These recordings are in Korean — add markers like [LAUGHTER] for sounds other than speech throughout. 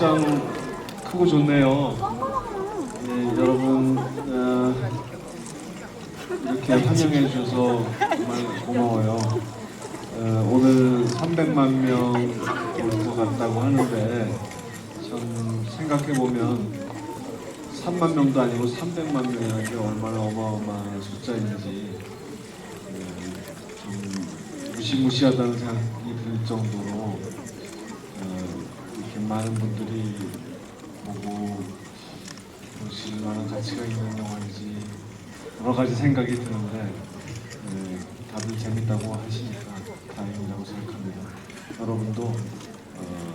크고 좋네요. 네, 여러분 어, 이렇게 환영해 주셔서 정말 고마워요. 어, 오늘 300만 명 올 것 같다고 하는데 전 생각해 보면 3만 명도 아니고 300만 명이라는 게 얼마나 어마어마한 숫자인지 네, 좀 무시무시하다는 생각이 들 정도로 많은 분들이 보고 보실 만한 가치가 있는 영화인지 여러 가지 생각이 드는데 네, 다들 재밌다고 하시니까 다행이라고 생각합니다. 여러분도 어,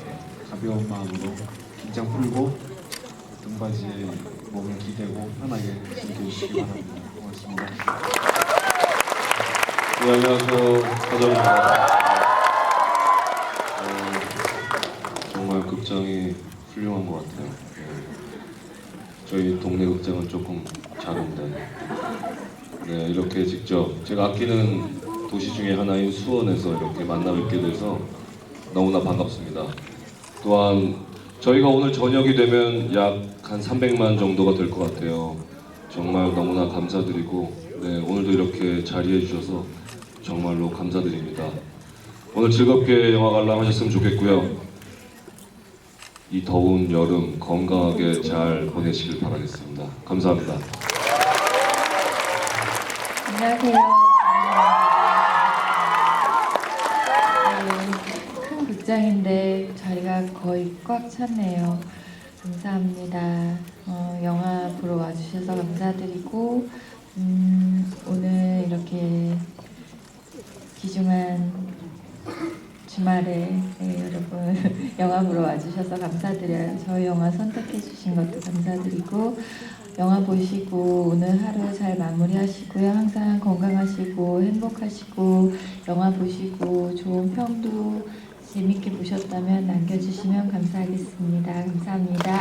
가벼운 마음으로 긴장 풀고 등받이에 몸을 기대고 편하게 즐겨주시기 바랍니다. 고맙습니다. 네, 안녕하세요. 서정입니다. 극장이 훌륭한 것 같아요. 네. 저희 동네 극장은 조금 작은데, 네, 이렇게 직접 제가 아끼는 도시 중에 하나인 수원에서 이렇게 만나 뵙게 돼서 너무나 반갑습니다. 또한 저희가 오늘 저녁이 되면 약 한 300만 정도가 될 것 같아요. 정말 너무나 감사드리고 네, 오늘도 이렇게 자리해 주셔서 정말로 감사드립니다. 오늘 즐겁게 영화 관람하셨으면 좋겠고요. 이 더운 여름 건강하게 잘 보내시길 바라겠습니다. 감사합니다. 안녕하세요. 네, 큰 극장인데 자리가 거의 꽉 찼네요. 감사합니다. 어, 영화 보러 와주셔서 감사드리고 음, 오늘 이렇게 귀중한 주말에 네, 여러분 [LAUGHS] 영화 보러 와주셔서 감사드려요. 저희 영화 선택해 주신 것도 감사드리고 영화 보시고 오늘 하루 잘 마무리하시고요. 항상 건강하시고 행복하시고 영화 보시고 좋은 평도 재밌게 보셨다면 남겨주시면 감사하겠습니다. 감사합니다.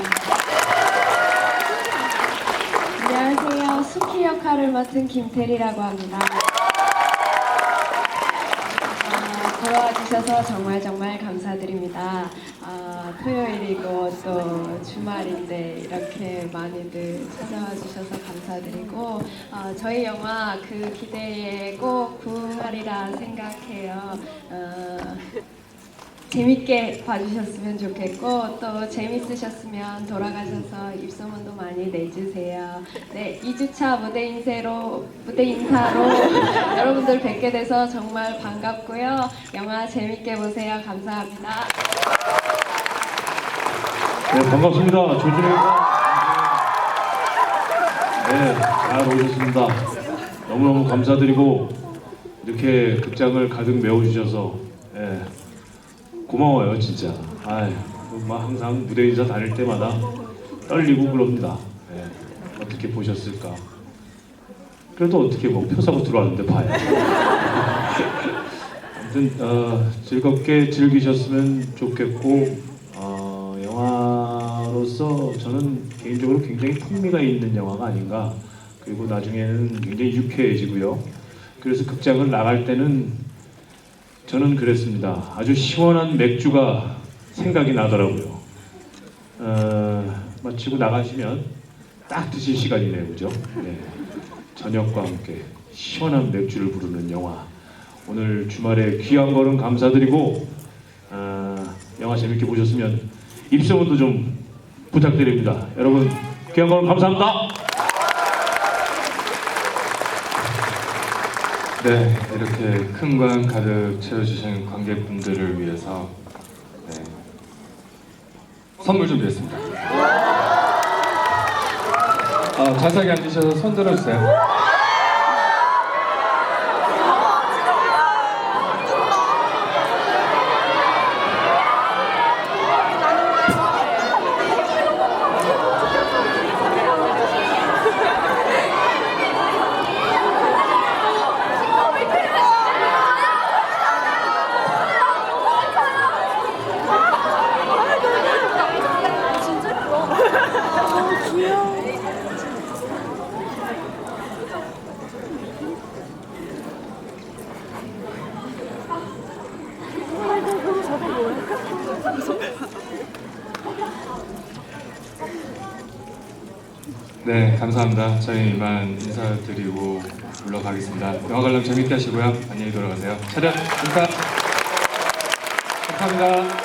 안녕하세요. 수키 역할을 맡은 김태리라고 합니다. 아, 돌아와 주셔서 정말 정말 감사드립니다. 아, 토요일이고 또 주말인데 이렇게 많이들 찾아와 주셔서 감사드리고 어, 저희 영화 그 기대에 꼭 부응하리라 생각해요. 어, 재밌게 봐주셨으면 좋겠고 또 재밌으셨으면 돌아가셔서 입소문도 많이 내주세요. 네, 2주차 무대 인사로 무대 [LAUGHS] 인사로 여러분들 뵙게 돼서 정말 반갑고요. 영화 재밌게 보세요. 감사합니다. 네, 반갑습니다. 조준호입니다. 네, 잘 오셨습니다. 너무너무 감사드리고 이렇게 극장을 가득 메워주셔서 예, 고마워요, 진짜. 아이, 뭐 항상 무대 인사 다닐 때마다 떨리고 그럽니다. 예, 어떻게 보셨을까? 그래도 어떻게 뭐 표 사고 들어왔는데 봐요. [LAUGHS] 아무튼 어, 즐겁게 즐기셨으면 좋겠고 어, 영화로서 저는 개인적으로 굉장히 풍미가 있는 영화가 아닌가 그리고 나중에는 굉장히 유쾌해지고요 그래서 극장을 나갈 때는 저는 그랬습니다 아주 시원한 맥주가 생각이 나더라고요 어, 마치고 나가시면 딱 드실 시간이네요 그죠 네. 저녁과 함께 시원한 맥주를 부르는 영화 오늘 주말에 귀한 걸음 감사드리고 아, 영화 재밌게 보셨으면 입소문도 좀 부탁드립니다. 여러분 귀한 걸음 감사합니다. 네, 이렇게 큰 관 가득 채워주신 관객분들을 위해서 네, 선물 준비했습니다. 아, 자세하게 앉으셔서 손 들어주세요. 네, 감사합니다. 저희 이만 인사드리고 물러가겠습니다. 영화 관람 재밌게 하시고요. 안녕히 돌아가세요. 차렷 인사. 감사합니다.